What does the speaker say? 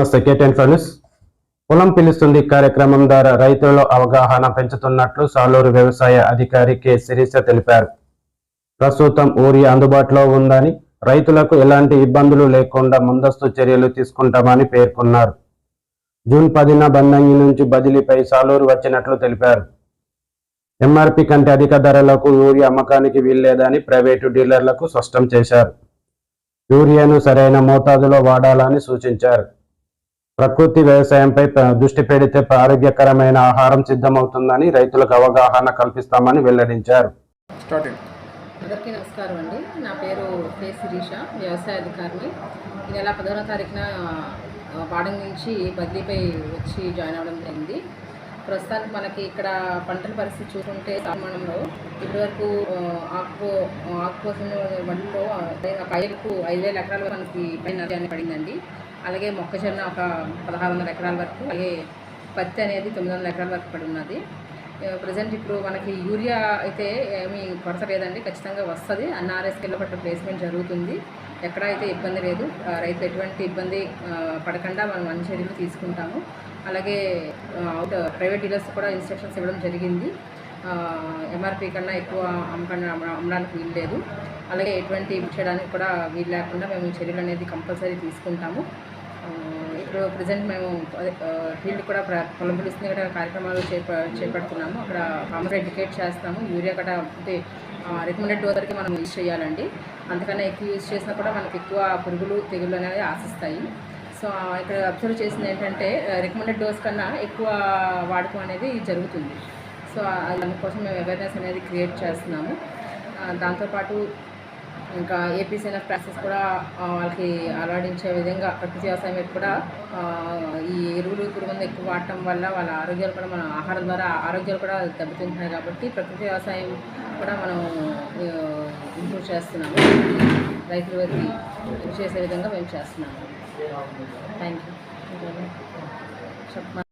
నమస్తే కేటెన్ ఫర్నిస్ పొలం పిలుస్తుంది కార్యక్రమం ద్వారా రైతులలో అవగాహన పెంచుతున్నట్లు సాలూరు వ్యవసాయ అధికారి కె. శిరీష తెలిపారు. ప్రస్తుతం ఊరి అందుబాటులో ఉందని రైతులకు ఎలాంటి ఇబ్బందులు లేకుండా ముందస్తు చర్యలు తీసుకుంటామని పేర్కొన్నారు. జూన్ పదిన బందంగి నుంచి బదిలీపై సాలూరు వచ్చినట్లు తెలిపారు. ఎంఆర్పి కంటే అధిక ధరలకు యూరియా అమ్మకానికి వీల్లేదని ప్రైవేటు డీలర్లకు స్పష్టం చేశారు. యూరియాను సరైన మోతాదులో వాడాలని సూచించారు. ప్రకృతి వ్యవసాయంపై దృష్టి పెడితే ఆరోగ్యకరమైన ఆహారం సిద్ధమవుతుందని రైతులకు అవగాహన కల్పిస్తామని వెల్లడించారు. అందరికీ నమస్కారం అండి. నా పేరు కే శిరీష వ్యవసాయ అధికారిని. ఈ నెల పదహారో తారీఖున పాడంగి నుంచి బదిలీపై వచ్చి జాయిన్ అవ్వడం జరిగింది. ప్రస్తుతానికి మనకి ఇక్కడ పంటల పరిస్థితి చూసుకుంటే సామానంలో ఇప్పటివరకు ఆ, ఆకు ఆకుపోసిన కోసం ఒక ఐదుకు ఐదు వేల ఎకరాల వరకు మనకి పైన పడిందండి. అలాగే మొక్కజొన్న ఒక పదహారు వందల ఎకరాల వరకు అలాగే పత్తి అనేది తొమ్మిది వందల ఎకరాల వరకు పడి ఉన్నది. ప్రజెంట్ ఇప్పుడు మనకి యూరియా అయితే ఏమీ కొరత లేదండి ఖచ్చితంగా వస్తుంది. అన్ఆర్ఎస్కి వెళ్ళబట్ట ప్లేస్మెంట్ జరుగుతుంది. ఎక్కడ అయితే ఇబ్బంది లేదు. రైతు ఎటువంటి ఇబ్బంది పడకుండా మనం మంచి చర్యలు తీసుకుంటాము. అలాగే అవుట్ ప్రైవేట్ డీలర్స్ కూడా ఇన్స్ట్రక్షన్స్ ఇవ్వడం జరిగింది. ఎంఆర్పి కన్నా ఎక్కువ అమ్మకం అమ్మడానికి వీలు లేదు. అలాగే ఎటువంటి చేయడానికి కూడా వీలు లేకుండా మేము చర్యలు అనేది కంపల్సరీ తీసుకుంటాము. ఇప్పుడు ప్రజెంట్ మేము ఫీల్డ్ కూడా ప్ర- పొలం పిలుస్తుంది కూడా కార్యక్రమాలు చేప చేపడుతున్నాము. అక్కడ ఫార్మర్ ఎడ్యుకేట్ చేస్తాము. యూరియా కూడా అంటే రికమెండెడ్ డోజర్కి మనం యూజ్ చేయాలండి. అంతకన్నా ఎక్కువ యూజ్ చేసినా కూడా మనకి ఎక్కువ పురుగులు తెగులు అనేవి ఆశిస్తాయి. సో ఇక్కడ అబ్జర్వ్ చేసింది ఏంటంటే రికమెండెడ్ డోస్ కన్నా ఎక్కువ వాడకం అనేది జరుగుతుంది. సో దానికోసం మేము అవేర్నెస్ అనేది క్రియేట్ చేస్తున్నాము. దాంతోపాటు ఇంకా ఏపీసీఎన్ఎఫ్ ప్రాసెస్ కూడా వాళ్ళకి అలవాడించే విధంగా ప్రకృతి వ్యవసాయం కూడా ఈ ఎరువులు పురుగుమందు ఎక్కువ వాడటం వల్ల వాళ్ళ ఆరోగ్యాలు కూడా మన ఆహారం ద్వారా ఆరోగ్యాలు కూడా దెబ్బతింటున్నాయి కాబట్టి ప్రకృతి వ్యవసాయం కూడా మనం ఇంప్రూవ్ చేస్తున్నాము. రైతులకి చేసే విధంగా మేము చేస్తున్నాము. Thank you చెప్పమా